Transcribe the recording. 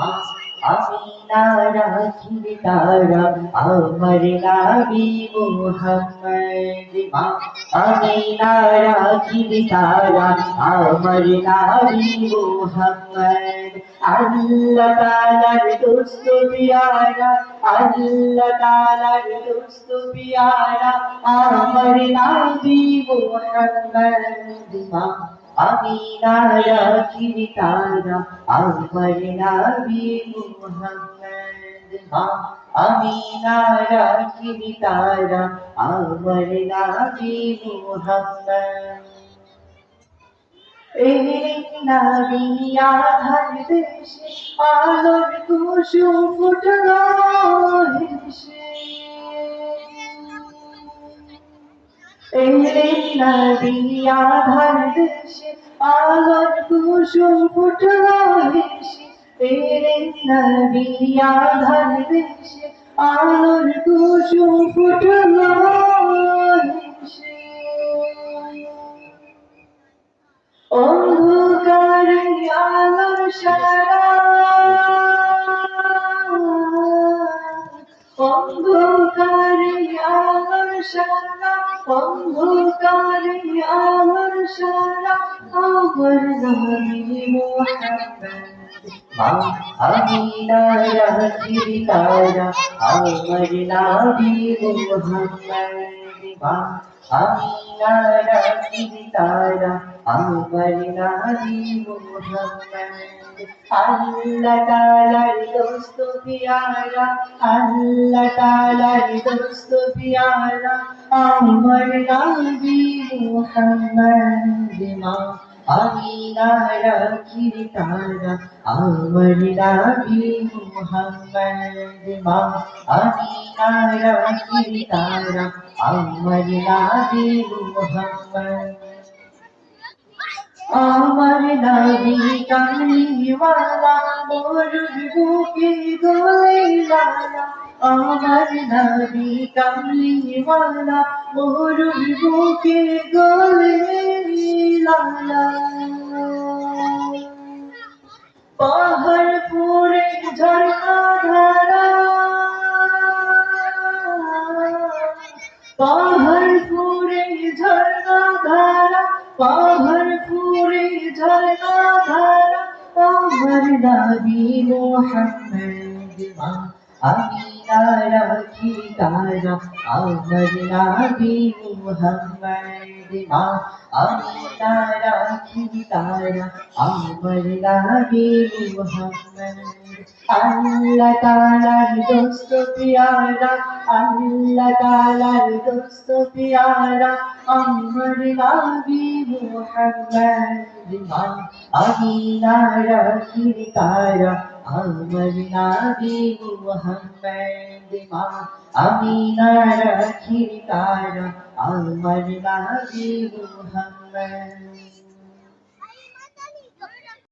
আমি না রাখির তারা আমার নাবি মুহাম্মদ মা আমি না রাখির তারা আমার নাবি মুহাম্মদ আল্লাহ তাআলার দোস্ত পিয়ারা, আল্লাহ তাআলার দোস্ত পিয়ারা, আমার নাবি মুহাম্মদ। আমি না রাখির তারা আমার নাবি মুহাম্মদ আমি না রাখির তারা আমার নাবি মুহাম্মদ নাবি আধার দেশে আলোর কুসুম ফুটলো হেসে এলে নবী আধার দেশে আলোর কুসুম ফুটলো হেসে এলে নবী আধার দেশে আলোর কুসুম ফুটলো হেসে অন্ধকারে অন্ধকারে সারা অন্ধকারে আলোর সারা আমার নবী মুহাম্মদ আমি না রাখির তারা আমার নবী মুহাম্মদ আমি না তারা আমার নবী মুহাম্মদ আল্লাহ তাআলার দোস্ত পিয়ারা আল্লাহ? তাআলার দোস্ত আমার আমার নবী কামলিওয়ালা মরুর বুকে গোলেওয়ালা আমার নবী কামলিওয়ালা মরুর বুকে গোলেওয়ালা পাহাড় পুরে ঝর্ণা ধারা আমার নবী মুহাম্মদ আমি না রাখি তারা আমার নবী মুহাম্মদ আমি না রাখি তারা আমার আল্লাহ দোস্ত পিয়ারা, আল্লাহ দোস্ত পিয়ারা আমার নবী মুহাম্মদ মা আমি না রাখি তারা আমার নাবি মুহাম্মদ মা আমি না রাখি তারা আমার নাবি মুহাম্মদ